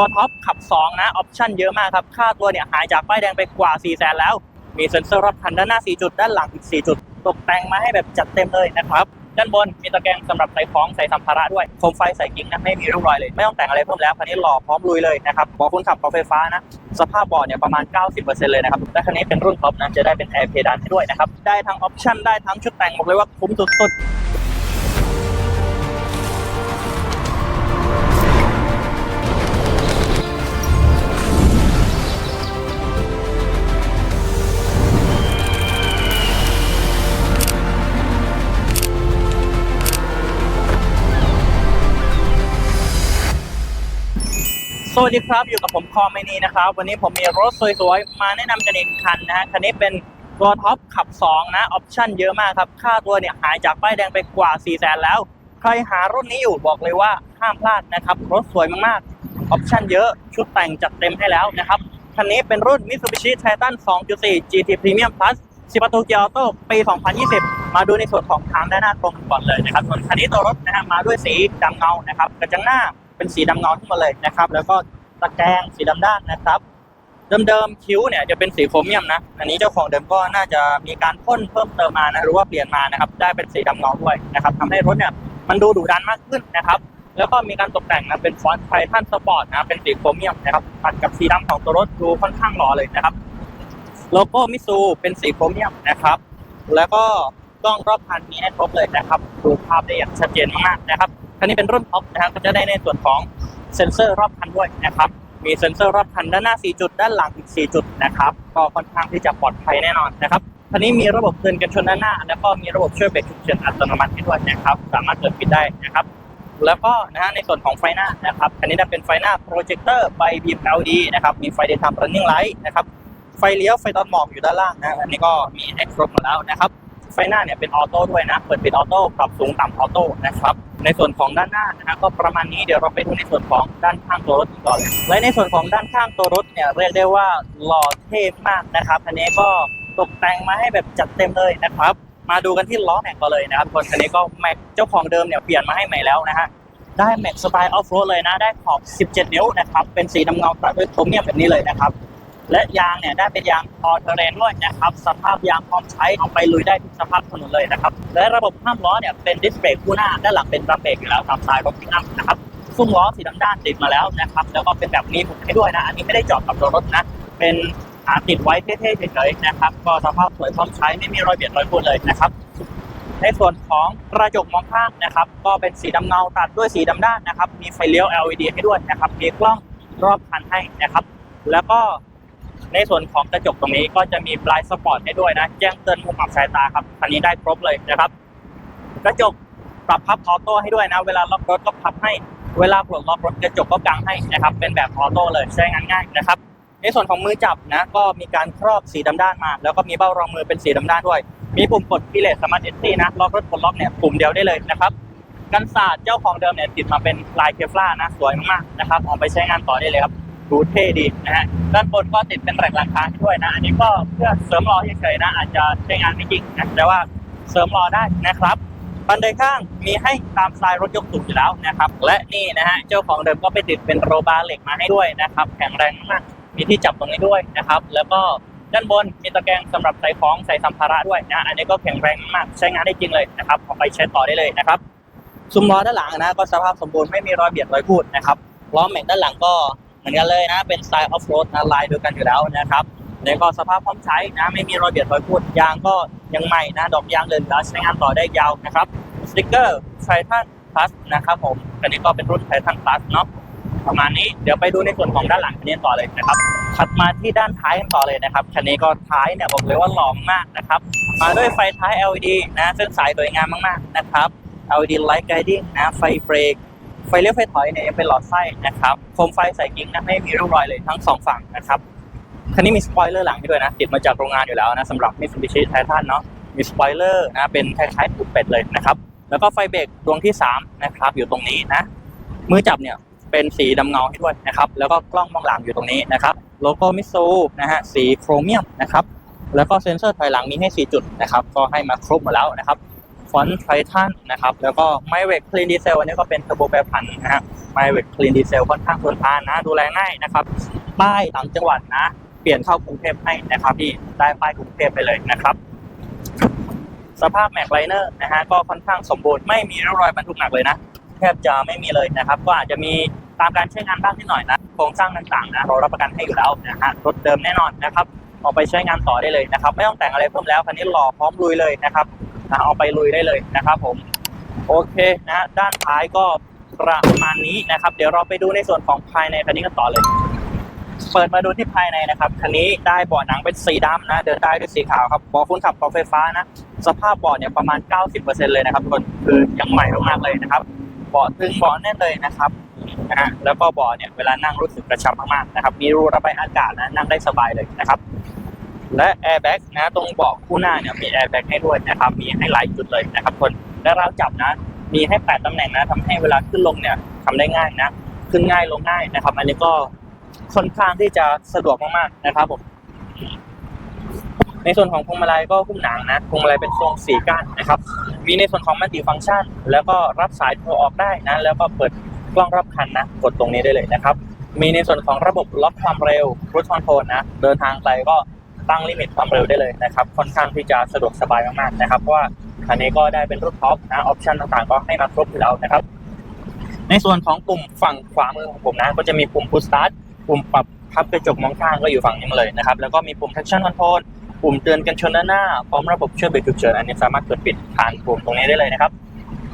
ตัวท็อปขับ 2 นะออปชั่นเยอะมากครับ ค่าตัวเนี่ยหายจากป้ายแดงไปกว่า 4 0 0แสนแล้ว มีเซ็นเซอร์รอบคันด้านหน้า 4 จุด ด้านหลังอีก 4 จุด ตกแต่งมาให้แบบจัดเต็มเลยนะครับ ด้านบนมีตะแกรงสำหรับใส่ของใส่สัมภาระด้วยโคมไฟใส่กิ้งนะไม่มีร่องรอยเลย ไม่ต้องแต่งอะไรเพิ่มแล้วคันนี้หล่อพร้อมลุยเลยนะครับบอกคุณขับกับไฟฟ้านะ สภาพเบาะเนี่ยประมาณ 90%เลยนะครับและคันนี้เป็นรุ่นท็อปนะจะได้เป็นแอร์เพดานให้ด้วยนะครับได้ทั้งออปชั่นได้ทั้งชุดแต่งบอกเลยว่าคุ้มสุดๆ สวัสดีครับ อยู่กับผมคอมไมนีนะครับ วันนี้ผมมีรถสวยๆ มาแนะนำกันอีกคันนะฮะคันนี้เป็นตัวท็อปขับ 2 นะ ออปชั่นเยอะมากครับ ค่าตัวเนี่ยหายจากป้ายแดงไปกว่า 4 0 0แสนแล้ว ใครหารุ่นนี้อยู่บอกเลยว่าห้ามพลาดนะครับ รถสวยมากๆ ออปชั่นเยอะชุดแต่งจัดเต็มให้แล้วนะครับ คันนี้เป็นรุ่น Mitsubishi Titan 2.4 GT Premium Plus สิบประตูเกียร์ออโต้ปี 2020 มาดูในส่วนของทางด้านหน้าตรงก่อนเลยนะครับส่วนคันนี้ตัวรถนะฮะมาด้วยสีดำเงานะครับกระจังหน้า เป็นสีดำเงาทั้งหมดเลยนะครับ แล้วก็ตะแกรงสีดำด้านนะครับ เดิมๆคิ้วเนี่ยจะเป็นสีโครเมียมนะ อันนี้เจ้าของเดิมก็น่าจะมีการพ่นเพิ่มเติมมานะหรือว่าเปลี่ยนมานะครับ ได้เป็นสีดำเงาด้วยนะครับทำให้รถเนี่ยมันดูดุดันมากขึ้นนะครับแล้วก็มีการตกแต่งนะเป็นฟอนต์ไททันสปอร์ตนะเป็นสีโครเมียมนะครับตัดกับสีดำของตัวรถดูค่อนข้างหล่อเลยนะครับ โลโก้มิซูเป็นสีโครเมียมนะครับ แล้วก็กล้องรอบคันมีให้ครบเลยนะครับ ดูภาพได้อย่างชัดเจนมากๆนะครับ คันนี้เป็นรุ่นท็อปนะครับก็จะได้ในส่วนของเซ็นเซอร์รอบคันด้วยนะครับมีเซ็นเซอร์รอบคันด้านหน้า 4 จุด ด้านหลังอีก 4 จุดนะครับก็ค่อนข้างที่จะปลอดภัยแน่นอนนะครับคันนี้มีระบบเตือนกันชนด้านหน้า แล้วก็มีระบบช่วยเบรกฉุกเฉินอัตโนมัติด้วยนะครับ สามารถเปิดปิดได้นะครับ แล้วก็นะฮะในส่วนของไฟหน้านะครับอันนี้จะเป็นไฟหน้าโปรเจคเตอร์ไฟบีม LED นะครับมีไฟ daytime running light นะครับไฟเลี้ยวไฟตอนหมอกอยู่ด้านล่างนะอันนี้ก็มีให้ครบหมดแล้วนะครับไฟหน้าเนี่ยเป็นออโต้ด้วยนะ เปิดปิดออโต้ปรับสูงต่ำออโต้นะครับ ในส่วนของด้านหน้านะฮะก็ประมาณนี้เดี๋ยวเราไปดูในส่วนของด้านข้างตัวรถก่อนเลยและในส่วนของด้านข้างตัวรถเนี่ยเรียกได้ว่าหล่อเท่มากนะครับอันนี้ก็ตกแต่งมาให้แบบจัดเต็มเลยนะครับ มาดูกันที่ล้อแม็กก่อนเลยนะครับคนคันนี้ก็แม็กเจ้าของเดิมเนี่ยเปลี่ยนมาให้ใหม่แล้วนะฮะได้แม็กสไตล์ออฟโรดเลยนะได้ขอบ 17 นิ้วนะครับเป็นสีดำเงาตัดด้วยโครเมียมแบบนี้เลยนะครับ และยางเนี่ยได้เป็นยางออเทเรนด้วยนะครับ สภาพยางพร้อมใช้เอาไปลุยได้ทุกสภาพถนนเลยนะครับ และระบบห้ามล้อเนี่ยเป็นดิสเบรกคู่หน้าด้านหลังเป็นรัมเบรกอยู่แล้วตามสไตล์รถปิกอัพนะครับซุ้มล้อสีดำด้านติดมาแล้วนะครับ แล้วก็เป็นแบบนี้หมุนให้ด้วยนะ อันนี้ไม่ได้จาะกับตัวรถนะ เป็นติดไว้เท่ๆเฉยๆนะครับ ก็สภาพสวยพร้อมใช้ไม่มีรอยเบียดรอยพูดเลยนะครับในส่วนของกระจกมองข้างนะครับ ก็เป็นสีดำเงาตัดด้วยสีดำด้านนะครับ มีไฟเลี้ยว LED ให้ด้วยนะครับมีกล้องรอบคันให้นะครับ แล้วก็ ในส่วนของกระจกตรงนี้ก็จะมีปลายสปอร์ตให้ด้วยนะ แจ้งเตือนมุมอับสายตาครับคันนี้ได้ครบเลยนะครับ กระจกปรับพับออโต้ให้ด้วยนะ เวลาล็อกรถก็พับให้ เวลาปลดล็อกรถกระจกก็กางให้นะครับ เป็นแบบออโต้เลยใช้งานง่ายนะครับ ในส่วนของมือจับนะ ก็มีการครอบสีดำด้านมา แล้วก็มีเบ้ารองมือเป็นสีดำด้านด้วย มีปุ่มกดพิเลตสมาร์ทเอซี่นะล็อกรถปลดล็อกเนี่ยปุ่มเดียวได้เลยนะครับกันศาสตร์เจ้าของเดิมเนี่ยติดมาเป็นลายเคฟลานะสวยมากๆนะครับเอาไปใช้งานต่อได้เลยครับ ดูเท่ดีนะฮะด้านบนก็ติดเป็นแรงราคาให้ด้วยนะ อันนี้ก็เพื่อเสริมรอเฉยๆนะ อาจจะใช้งานไม่จริงนะแต่ว่าเสริมรอได้นะครับบันไดข้างมีให้ตามสไตล์รถยกสูงอยู่แล้วนะครับ และนี่นะฮะเจ้าของเดิมก็ไปติดเป็นโรบาร์เหล็กมาให้ด้วยนะครับ แข็งแรงมากมีที่จับตรงนี้ด้วยนะครับ แล้วก็ด้านบนมีตะแกรงสำหรับใส่ของใส่สัมภาระด้วยนะอันนี้ก็แข็งแรงมากใช้งานได้จริงเลยนะครับเอาไปใช้ต่อได้เลยนะครับซุ้มล้อด้านหลังนะก็สภาพสมบูรณ์ไม่มีรอยเบียดรอยพูดนะครับล้อแม็กด้านหลังก็ เหมือนกันเลยนะ เป็นสไตล์ออฟโรดนะลายเดียวกันอยู่แล้วนะครับแล้วก็สภาพพร้อมใช้นะไม่มีรอยเบียดรอยพูดยางก็ยังใหม่นะดอกยางเหลือใช้งานต่อได้ยาวนะครับสติกเกอร์ไททันพลัสนะครับผมอันนี้ก็เป็นรุ่นไททันพลัสเนาะประมาณนี้เดี๋ยวไปดูในส่วนของด้านหลังคันนี้ต่อเลยนะครับถัดมาที่ด้านท้ายกันต่อเลยนะครับคันนี้ก็ท้ายเนี่ยบอกเลยว่าหล่อมากนะครับมาด้วยไฟท้าย LED นะเส้นสายสวยงามมากๆนะครับ LED Light Guiding นะไฟเบรก ไฟเลี้ยวไฟถอยเนี่ยยังเป็นหลอดไส้นะครับโคมไฟใส่กิ้งนะไม่มีร่องรอยเลยทั้งสองฝั่งนะครับคันนี้มีสปอยเลอร์หลังให้ด้วยนะติดมาจากโรงงานอยู่แล้วนะสำหรับ Mitsubishi Titan เนาะมีสปอยเลอร์นะเป็นคล้ายๆปูเป็ดเลยนะครับแล้วก็ไฟเบรกดวงที่3นะครับอยู่ตรงนี้นะมือจับเนี่ยเป็นสีดำเงาให้ด้วยนะครับแล้วก็กล้องมองหลังอยู่ตรงนี้นะครับโลโก้มิซูนะฮะสีโครเมียมนะครับแล้วก็เซ็นเซอร์ถอยหลังมีให้ 4 จุดนะครับก็ให้มาครบหมดแล้วนะครับ ฟอนต์ไททันนะครับ แล้วก็ไมเวกคลีนดีเซลอันนี้ก็เป็นเทอร์โบแปรผันนะฮะไมเวกคลีนดีเซลค่อนข้างทนทานนะ ดูแลง่ายนะครับ ป้ายต่างจังหวัดนะ เปลี่ยนเข้ากรุงเทพให้นะครับพี่ได้ป้ายกรุงเทพไปเลยนะครับ สภาพแม็กไลเนอร์นะฮะก็ค่อนข้างสมบูรณ์ไม่มีร่องรอยบรรทุกหนักเลยนะแทบจะไม่มีเลยนะครับ ก็อาจจะมีตามการใช้งานบ้างนิดหน่อยนะโครงสร้างต่างๆนะเรารับประกันให้อยู่แล้วนะฮะรถเดิมแน่นอนนะครับเอาไปใช้งานต่อได้เลยนะครับ ไม่ต้องแต่งอะไรเพิ่มแล้วคันนี้หล่อพร้อมลุยเลยนะครับ นะเอาไปลุยได้เลยนะครับผมโอเคนะด้านท้ายก็ประมาณนี้นะครับ เดี๋ยวเราไปดูในส่วนของภายในคันนี้กันต่อเลยเปิดมาดูที่ภายในนะครับคันนี้ได้เบาะหนังเป็นสีดำนะเดินได้ด้วยสีขาวครับเบาะคนขับเบาะไฟฟ้านะสภาพเบาะเนี่ยประมาณ 90%เลยนะครับทุกคนคือยังใหม่มากๆเลยนะครับเบาะตึงเบาะแน่นเลยนะครับนะฮะแล้วก็เบาะเนี่ยเวลานั่งรู้สึกกระชับมากๆนะครับมีรูระบายอากาศนะนั่งได้สบายเลยนะครับ และแอร์แบ็กนะตรงเบาะคู่หน้าเนี่ยมีแอร์แบ็กให้ด้วยนะครับมีให้หลายจุดเลยนะครับคนและราวจับนะ มีให้แปดตำแหน่งนะทำให้เวลาขึ้นลงเนี่ยทำได้ง่ายนะขึ้นง่ายลงง่ายนะครับ อันนี้ก็ค่อนข้างที่จะสะดวกมากๆนะครับผมในส่วนของพวงมาลัยก็หุ้มหนังนะพวงมาลัยเป็นทรงสีก้านนะครับ มีในส่วนของมัลติฟังก์ชัน แล้วก็รับสายโทรออกได้นะแล้วก็เปิดกล้องรอบคันนะ กดตรงนี้ได้เลยนะครับ มีในส่วนของระบบล็อกความเร็วรูทคอนโทรลนะ เดินทางไกลก็ ตั้งลิมิตความเร็วได้เลยนะครับ ค่อนข้างที่จะสะดวกสบายมากๆนะครับเพราะว่าคันนี้ก็ได้เป็นรุ่นท็อปนะออปชันต่างๆ ก็ให้มาครบอยู่แล้วนะครับ ในส่วนของปุ่มฝั่งขวามือของผมนะ ก็จะมีปุ่ม push start ปุ่มปรับพับกระจกมองข้างก็อยู่ฝั่งนี้มาเลยนะครับ แล้วก็มีปุ่ม traction control ปุ่มเตือนกันชนด้านหน้าพร้อมระบบช่วยเบรกฉุกเฉินอันนี้สามารถเปิดปิดผ่านปุ่มตรงนี้ได้เลยนะครับ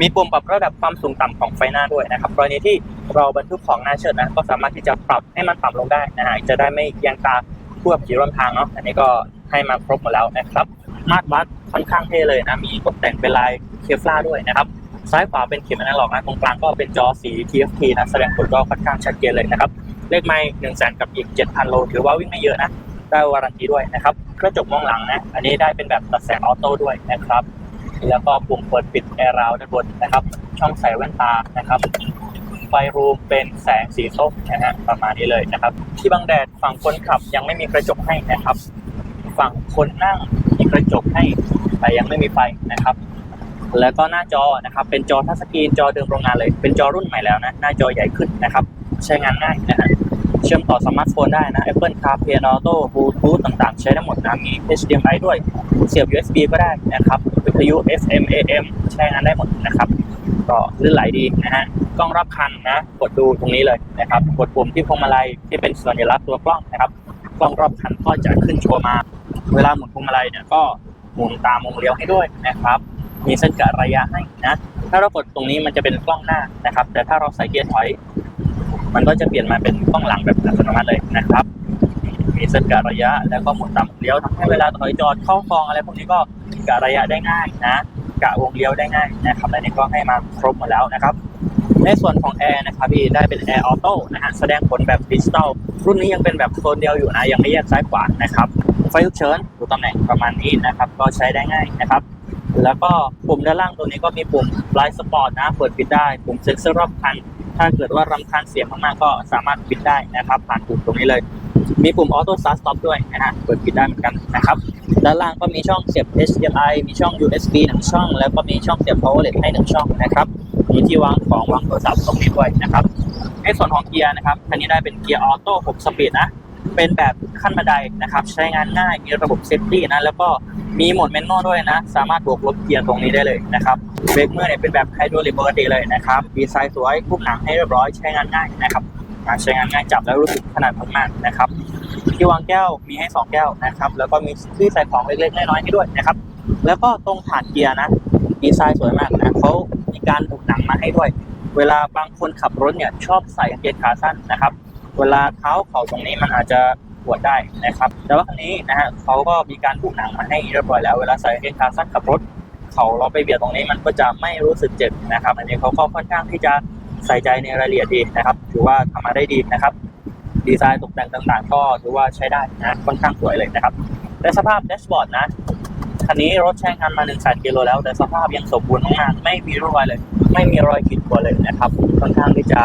มีปุ่มปรับระดับความสูงต่ำของไฟหน้าด้วยนะครับกรณีที่เราบรรทุกของหน้าเชิดนะก็สามารถที่จะปรับให้มันต่ำลงได้นะฮะจะได้ไม่เอียงตา ทั่วขี่ร่วมทางเนาะอันนี้ก็ให้มาครบหมดแล้วนะครับ มาตรวัดค่อนข้างเท่เลยนะ มีตกแต่งเป็นลายเคฟล่าด้วยนะครับ ซ้ายขวาเป็นเข็มอนาล็อกนะตรงกลางก็เป็นจอสี TFT นะ แสดงผลก็ค่อนข้างชัดเจนเลยนะครับ เลขไมล์หนึ่งแสนกับอีก7,000โลถือว่าวิ่งไม่เยอะนะ ได้วารันตีด้วยนะครับ กระจกมองหลังนะ อันนี้ได้เป็นแบบตัดแสงออโต้ด้วยนะครับ แล้วก็ปุ่มเปิดปิดแอร์ราวด้านบนนะครับ ช่องใส่แว่นตานะครับ ไฟรูมเป็นแสงสีส้มนะฮะประมาณนี้เลยนะครับ ที่บังแดดฝั่งคนขับยังไม่มีกระจกให้นะครับ ฝั่งคนนั่งมีกระจกให้แต่ยังไม่มีไฟนะครับ แล้วก็หน้าจอนะครับ เป็นจอทัชสกรีนจอเดิมโรงงานเลย เป็นจอรุ่นใหม่แล้วนะ หน้าจอใหญ่ขึ้นนะครับ ใช้งานง่ายนะฮะ ชื่อมต่อสมาร์ทโฟนได้นะ Apple CarPlay Auto Bluetooth ต่างๆ ใช้ได้หมดนะมี HDMI ด้วย เสียบ USB ก็ได้นะครับวิทยุ FM AM ใช้งานได้หมดนะครับ ก็ลื่นไหลดีนะฮะกล้องรอบคันนะ กดดูตรงนี้เลยนะครับ กดปุ่มที่พวงมาลัยที่เป็นสัญลักษณ์ตัวกล้องนะครับ กล้องรอบคันก็จะขึ้นโชว์มา เวลาหมุนพวงมาลัยเนี่ยก็หมุนตามวงเลี้ยวให้ด้วยนะครับ มีเส้นกะระยะให้นะ ถ้าเรากดตรงนี้มันจะเป็นกล้องหน้านะครับ แต่ถ้าเราใส่เกียร์ถอย มันก็จะเปลี่ยนมาเป็นกล้องหลังแบบอัตโนมัติเลยนะครับ มีเส้นกะระยะแล้วก็หมุนตามวงเลี้ยวทำให้เวลาถอยจอดเข้าฟองอะไรพวกนี้ก็กะระยะได้ง่ายนะกะวงเลี้ยวได้ง่ายนะครับและนี่ก็ให้มาครบหมดแล้วนะครับ ในส่วนของแอร์นะครับพี่ได้เป็นแอร์ออโต้นะฮะแสดงผลแบบดิจิตอลรุ่นนี้ยังเป็นแบบโซนเดียวอยู่นะยังไม่แยกซ้ายขวานะครับไฟฉุกเฉินดูตำแหน่งประมาณนี้นะครับ ก็ใช้ได้ง่ายนะครับแล้วก็ปุ่มด้านล่างตัวนี้ก็มีปุ่มไลท์สปอร์ตนะ เปิดปิดได้ ปุ่มเซ็นเซอร์รอบคัน ถ้าเกิดว่ารำคาญเสียงมากๆ ก็สามารถปิดได้นะครับ ผ่านปุ่มตรงนี้เลย มีปุ่มออโต้สตาร์ทสต็อปด้วยนะฮะเปิดปิดได้เหมือนกันนะครับ ด้านล่างก็มีช่องเสียบ HDMI มีช่อง USB หนึ่งช่อง แล้วก็มีช่องเสียบ power l e t ให้หนึ่งช่องนะครับ มีที่วางของวางโทรศัพท์ตรงนี้ด้วยนะครับ ในส่วนของเกียร์นะครับคันนี้ได้เป็นเกียร์ออโต้6สปีดนะ เป็นแบบขั้นบันไดนะครับ ใช้งานง่ายมีระบบเซฟตี้นะ แล้วก็มีโหมดแมนนวลด้วยนะ สามารถบวกลบเกียร์ตรงนี้ได้เลยนะครับเบรกมือเนี่ยเป็นแบบไฮดรอลิกปกติเลยนะครับดีไซน์สวยคุ้มหนังให้เรียบร้อยใช้งานง่ายนะครับใช้งานง่ายจับแล้วรู้สึกถนัดมากๆนะครับ ที่วางแก้วมีให้ 2 แก้วนะครับ แล้วก็มีที่ใส่ของเล็กๆน้อยๆให้ด้วยนะครับ แล้วก็ตรงฐานเกียร์นะดีไซน์สวยมากนะเขามีการบุกหนังมาให้ด้วย เวลาบางคนขับรถเนี่ยชอบใส่เกางเกงขาสั้นนะครับ เวลาเท้าเข่าตรงนี้มันอาจจะปวดได้นะครับ แต่ว่าคันนี้นะฮะเขาก็มีการบุกหนังมาให้เรียบร้อยแล้ว เวลาใส่กางเกงขาสั้นขับรถ เขาเราไปเบียดตรงนี้มันก็จะไม่รู้สึกเจ็บนะครับ อันนี้เขาก็ค่อนข้างที่จะใส่ใจในรายละเอียดดีนะครับ ถือว่าทำมาได้ดีนะครับ ดีไซน์ตกแต่งต่างๆ ก็ถือว่าใช้ได้นะ ค่อนข้างสวยเลยนะครับ และสภาพแดชบอร์ดนะคันนี้รถใช้งานมา1นึ่งแสนกิโลแล้ว แต่สภาพยังสมบูรณ์มากไม่มีรอยเลย ไม่มีรอยขีดข่วนเลยนะครับ ค่อนข้างที่จะ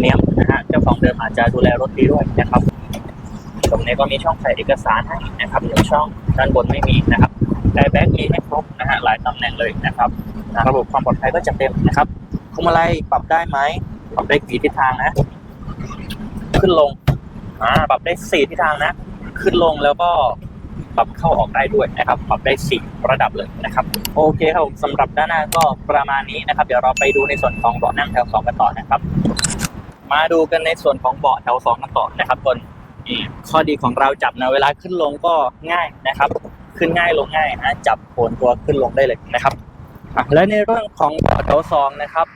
เนียมนะฮะเจ้าของเดิมอาจจะดูแลรถดีด้วยนะครับ ตรงนี้ก็มีช่องใส่เอกสารให้นะครับหนึ่งช่องด้านบนไม่มีนะครับแอร์แบ็กมีให้ครบนะฮะหลายตำแหน่งเลยนะครับระบบความปลอดภัยก็จะเต็มนะครับพวงมาลัยปรับได้ไหมปรับได้กี่ทิศทางนะ ขึ้นลงอ่าปรับได้สี่ทิศทางนะ ขึ้นลงแล้วก็ปรับเข้าออกได้ด้วยนะครับ ปรับได้สี่ระดับเลยนะครับ โอเคครับผมสำหรับด้านหน้าก็ประมาณนี้นะครับ เดี๋ยวเราไปดูในส่วนของเบาะนั่งแถวสองกันต่อนะครับ มาดูกันในส่วนของเบาะแถวสองกันต่อนะครับคนนี่ข้อดีของเราจับนะเวลาขึ้นลงก็ง่ายนะครับ ขึ้นง่ายลงง่ายนะจับโผนตัวขึ้นลงได้เลยนะครับและในเรื่องของเบาะแถวสองนะครับ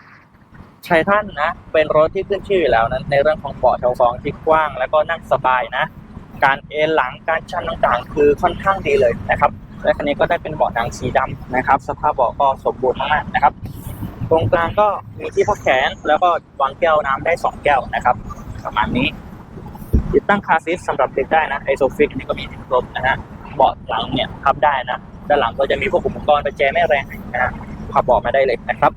ไททันนะเป็นรถที่ขึ้นชื่ออยู่แล้วนะในเรื่องของเบาะแถวสองที่กว้าง แล้วก็นั่งสบายนะ การเอนหลังการชันต่างๆ คือค่อนข้างดีเลยนะครับและคันนี้ก็ได้เป็นเบาะหนังสีดำนะครับ สภาพเบาะก็สมบูรณ์มากๆนะครับ ตรงกลางก็มีที่พักแขน แล้วก็วางแก้วน้ำได้สองแก้วนะครับ ประมาณนี้ ติดตั้งคาซีทสำหรับเด็กได้นะไอโซฟิกนี่ก็มีครบนะฮะเบาะหลังเนี่ยพับได้นะด้านหลังก็จะมีพวกอุปกรณ์ประแจไม่แรงนะฮะพับเบาะมาได้เลยนะครับ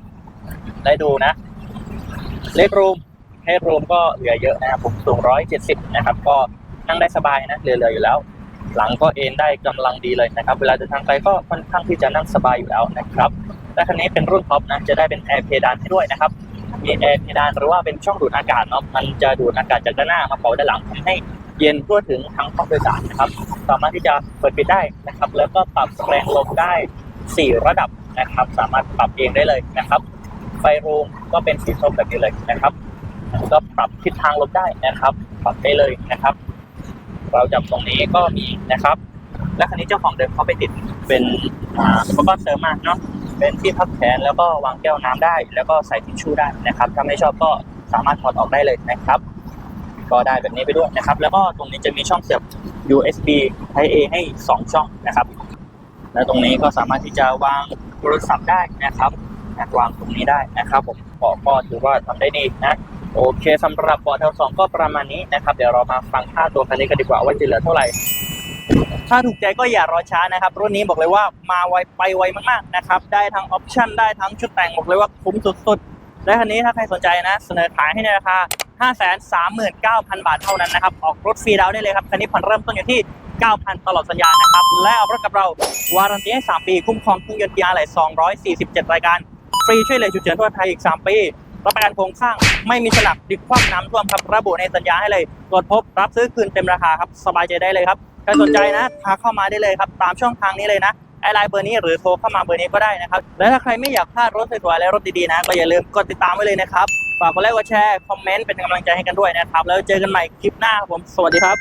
ได้ดูนะเล็กรูมเฮดรูมก็เหลือเยอะนะครับผมสูงร้อยเจ็ดสิบนะครับ ก็นั่งได้สบายนะเหลือๆอยู่แล้ว หลังก็เอนได้กำลังดีเลยนะครับ เวลาเดินทางไกลก็ค่อนข้างที่จะนั่งสบายอยู่แล้วนะครับ และคันนี้เป็นรุ่นท็อปนะจะได้เป็นแอร์เพดานให้ด้วยนะครับมีแอร์เพดานหรือว่าเป็นช่องดูดอากาศเนาะมันจะดูดอากาศจากด้านหน้ามาเป่าด้านหลังทำให้เย็นทั่วถึงทั้งห้องโดยสารนะครับ สามารถที่จะเปิดปิดได้นะครับ แล้วก็ปรับแรงลมได้ 4 ระดับนะครับ สามารถปรับเองได้เลยนะครับ ไฟรูมก็เป็นสีส้มแบบนี้เลยนะครับ ก็ปรับทิศทางลมได้นะครับ ปรับได้เลยนะครับ เราจับตรงนี้ก็มีนะครับ และคันนี้เจ้าของเดิมเขาไปติดเป็นอุปกรณ์เสริมมาเนาะ เป็นที่พับแขนแล้วก็วางแก้วน้ำได้ แล้วก็ใส่ทิชชู่ได้นะครับ ถ้าไม่ชอบก็สามารถถอดออกได้เลยนะครับ ก็ได้แบบนี้ไปด้วยนะครับ แล้วก็ตรงนี้จะมีช่องเสียบ USB Type A ให้ 2 ช่องนะครับ และตรงนี้ก็สามารถที่จะวางโทรศัพท์ได้นะครับวางตรงนี้ได้นะครับ ผมเบาะก็ถือว่าทำได้ดีนะโอเคสำหรับเบาะแถวสองก็ประมาณนี้นะครับ เดี๋ยวเรามาฟังค่าตัวคันนี้กันดีกว่าว่าจะเหลือเท่าไหร่ ถ้าถูกใจก็อย่ารอช้านะครับ รุ่นนี้บอกเลยว่ามาไวไปไวมากๆนะครับ ได้ทั้งออปชั่นได้ทั้งชุดแต่งบอกเลยว่าคุ้มสุดๆ และคันนี้ถ้าใครสนใจนะ เสนอขายให้ในราคา 539,000 บาทเท่านั้นนะครับ ออกรถฟรีดาวได้เลยครับ คันนี้ผ่อนเริ่มต้นอยู่ที่ 9,000 ตลอดสัญญานะครับ และออกรถกับเรา วารันตีให้ 3 ปี คุ้มครองเครื่องยนต์กีฬาไหล247 รายการ ฟรีช่วยเหลือฉุกเฉินทั่วไทยอีก 3 ปีรับประกันโครงสร้างไม่มีฉลักดิบคว่ำน้ำท่วมครับ ระบุในสัญญาให้เลยตรวจพบรับซื้อคืนเต็มราคาครับ สบายใจได้เลยครับ ใครสนใจนะทักเข้ามาได้เลยครับตามช่องทางนี้เลยนะไอไลน์เบอร์นี้หรือโทรเข้ามาเบอร์นี้ก็ได้นะครับ และถ้าใครไม่อยากพลาดรถสวยๆและรถดีๆนะ ก็อย่าลืมกดติดตามไว้เลยนะครับ ฝากกดไลค์กดแชร์คอมเมนต์เป็นกำลังใจให้กันด้วยนะครับ แล้วเจอกันใหม่คลิปหน้าครับผมสวัสดีครับ